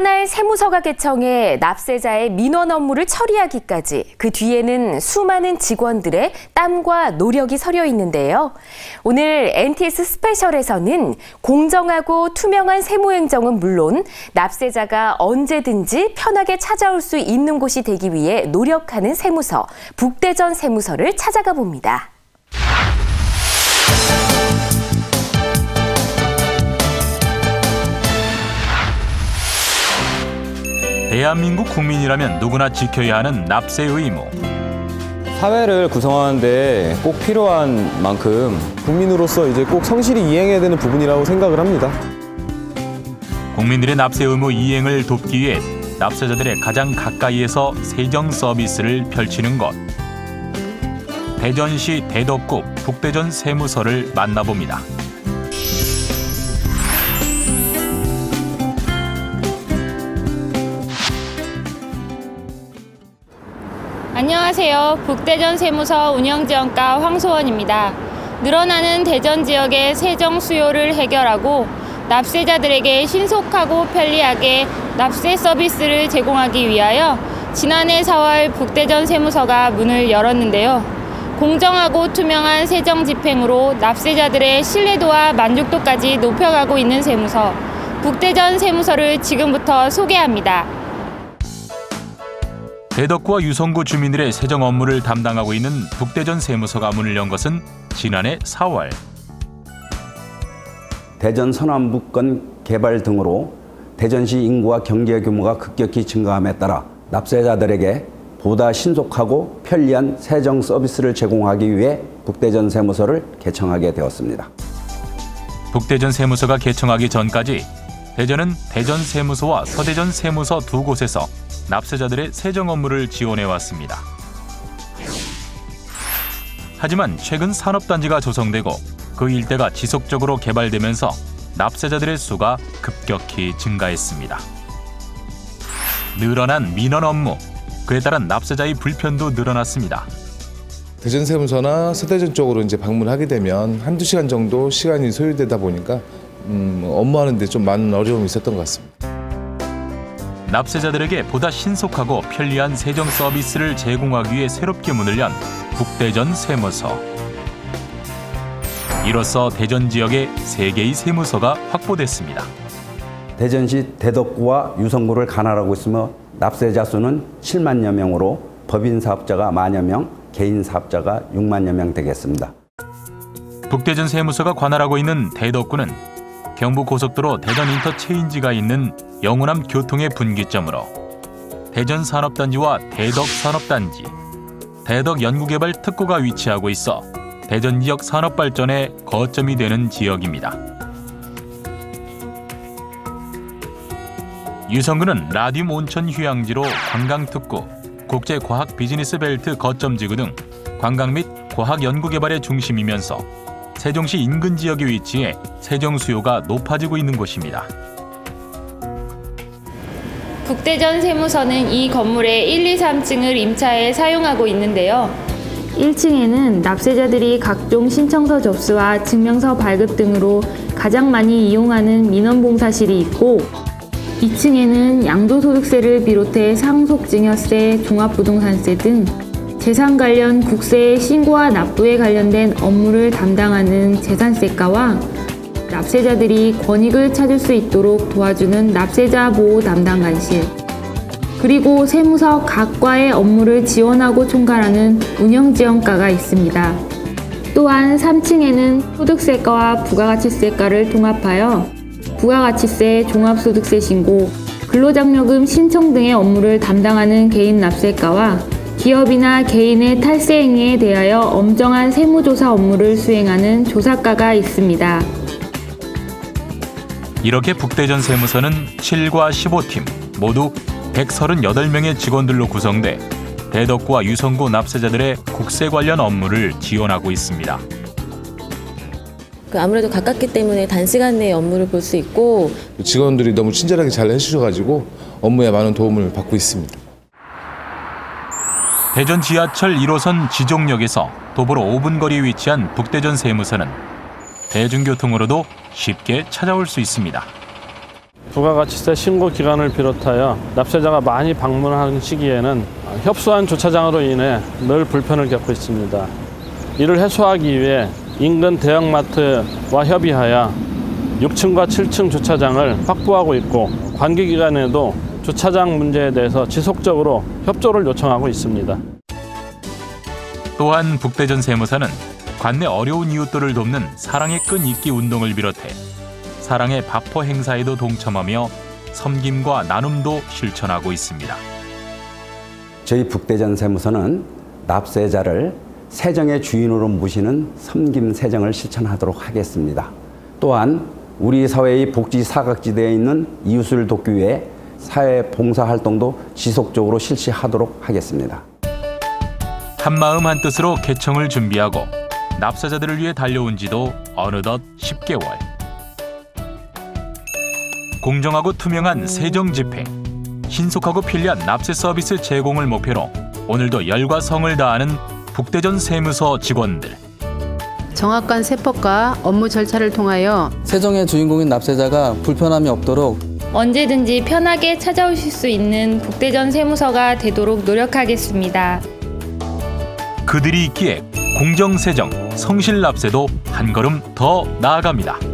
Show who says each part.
Speaker 1: 하나의 세무서가 개청해 납세자의 민원 업무를 처리하기까지 그 뒤에는 수많은 직원들의 땀과 노력이 서려 있는데요. 오늘 NTS 스페셜에서는 공정하고 투명한 세무행정은 물론 납세자가 언제든지 편하게 찾아올 수 있는 곳이 되기 위해 노력하는 세무서, 북대전 세무서를 찾아가 봅니다.
Speaker 2: 대한민국 국민이라면 누구나 지켜야 하는 납세 의무.
Speaker 3: 사회를 구성하는데 꼭 필요한 만큼
Speaker 4: 국민으로서 이제 꼭 성실히 이행해야 되는 부분이라고 생각을 합니다.
Speaker 2: 국민들의 납세 의무 이행을 돕기 위해 납세자들의 가장 가까이에서 세정 서비스를 펼치는 것. 대전시 대덕구 북대전 세무서를 만나봅니다.
Speaker 5: 안녕하세요. 북대전 세무서 운영지원과 황소원입니다. 늘어나는 대전 지역의 세정 수요를 해결하고 납세자들에게 신속하고 편리하게 납세 서비스를 제공하기 위하여 지난해 4월 북대전 세무서가 문을 열었는데요. 공정하고 투명한 세정 집행으로 납세자들의 신뢰도와 만족도까지 높여가고 있는 세무서, 북대전 세무서를 지금부터 소개합니다.
Speaker 2: 대덕구와 유성구 주민들의 세정 업무를 담당하고 있는 북대전 세무서가 문을 연 것은 지난해 4월.
Speaker 6: 대전 서남북권 개발 등으로 대전시 인구와 경제 규모가 급격히 증가함에 따라 납세자들에게 보다 신속하고 편리한 세정 서비스를 제공하기 위해 북대전 세무서를 개청하게 되었습니다.
Speaker 2: 북대전 세무서가 개청하기 전까지 대전은 대전 세무서와 서대전 세무서 두 곳에서 납세자들의 세정 업무를 지원해 왔습니다. 하지만 최근 산업단지가 조성되고 그 일대가 지속적으로 개발되면서 납세자들의 수가 급격히 증가했습니다. 늘어난 민원 업무, 그에 따른 납세자의 불편도 늘어났습니다.
Speaker 4: 대전 세무서나 서대전 쪽으로 이제 방문하게 되면 한두 시간 정도 시간이 소요되다 보니까 음, 업무하는데 좀 많은 어려움이 있었던 것 같습니다.
Speaker 2: 납세자들에게 보다 신속하고 편리한 세정 서비스를 제공하기 위해 새롭게 문을 연 북대전 세무서. 이로써 대전 지역에 세개의 세무서가 확보됐습니다.
Speaker 6: 대전시 대덕구와 유성구를 관할하고 있으며 납세자 수는 7만여 명으로 법인 사업자가 만여 명, 개인 사업자가 6만여 명 되겠습니다.
Speaker 2: 북대전 세무서가 관할하고 있는 대덕구는 경부고속도로 대전 인터체인지가 있는 영우남 교통의 분기점으로 대전 산업단지와 대덕 산업단지, 대덕 연구개발 특구가 위치하고 있어 대전 지역 산업 발전의 거점이 되는 지역입니다. 유성구는 라듐 온천 휴양지로 관광 특구, 국제 과학 비즈니스 벨트 거점 지구 등 관광 및 과학 연구 개발의 중심이면서 세종시 인근 지역에 위치해 세정 수요가 높아지고 있는 곳입니다.
Speaker 5: 북대전 세무서는 이 건물의 1, 2, 3층을 임차해 사용하고 있는데요. 1층에는 납세자들이 각종 신청서 접수와 증명서 발급 등으로 가장 많이 이용하는 민원봉사실이 있고 2층에는 양도소득세를 비롯해 상속증여세, 종합부동산세 등 재산 관련 국세의 신고와 납부에 관련된 업무를 담당하는 재산세과와 납세자들이 권익을 찾을 수 있도록 도와주는 납세자 보호 담당관실 그리고 세무서 각 과의 업무를 지원하고 총괄하는 운영지원과가 있습니다. 또한 3층에는 소득세과와 부가가치세과를 통합하여 부가가치세, 종합소득세 신고, 근로장려금 신청 등의 업무를 담당하는 개인 납세과와 기업이나 개인의 탈세 행위에 대하여 엄정한 세무조사 업무를 수행하는 조사과가 있습니다.
Speaker 2: 이렇게 북대전 세무서는 7과 15팀 모두 138명의 직원들로 구성돼 대덕구와 유성구 납세자들의 국세 관련 업무를 지원하고 있습니다.
Speaker 7: 그 아무래도 가깝기 때문에 단시간 내에 업무를 볼 수 있고
Speaker 4: 직원들이 너무 친절하게 잘 해주셔가지고 업무에 많은 도움을 받고 있습니다.
Speaker 2: 대전 지하철 1호선 지종역에서 도보로 5분 거리에 위치한 북대전 세무서는 대중교통으로도 쉽게 찾아올 수 있습니다.
Speaker 8: 부가가치세 신고 기간을 비롯하여 납세자가 많이 방문하는 시기에는 협소한 주차장으로 인해 늘 불편을 겪고 있습니다. 이를 해소하기 위해 인근 대형마트와 협의하여 6층과 7층 주차장을 확보하고 있고 관계 기간에도 주차장 문제에 대해서 지속적으로 협조를 요청하고 있습니다.
Speaker 2: 또한 북대전 세무사는 관내 어려운 이웃들을 돕는 사랑의 끈 잇기 운동을 비롯해 사랑의 바포 행사에도 동참하며 섬김과 나눔도 실천하고 있습니다.
Speaker 6: 저희 북대전 세무서는 납세자를 세정의 주인으로 모시는 섬김 세정을 실천하도록 하겠습니다. 또한 우리 사회의 복지 사각지대에 있는 이웃을 돕기 위해 사회 봉사 활동도 지속적으로 실시하도록 하겠습니다.
Speaker 2: 한마음 한뜻으로 개청을 준비하고 납세자들을 위해 달려온 지도 어느덧 10개월. 공정하고 투명한 세정 집행, 신속하고 편리한 납세 서비스 제공을 목표로 오늘도 열과 성을 다하는 북대전 세무서 직원들.
Speaker 9: 정확한 세법과 업무 절차를 통하여
Speaker 10: 세정의 주인공인 납세자가 불편함이 없도록
Speaker 5: 언제든지 편하게 찾아오실 수 있는 북대전 세무서가 되도록 노력하겠습니다.
Speaker 2: 그들이 있기에 공정세정, 성실납세도 한 걸음 더 나아갑니다.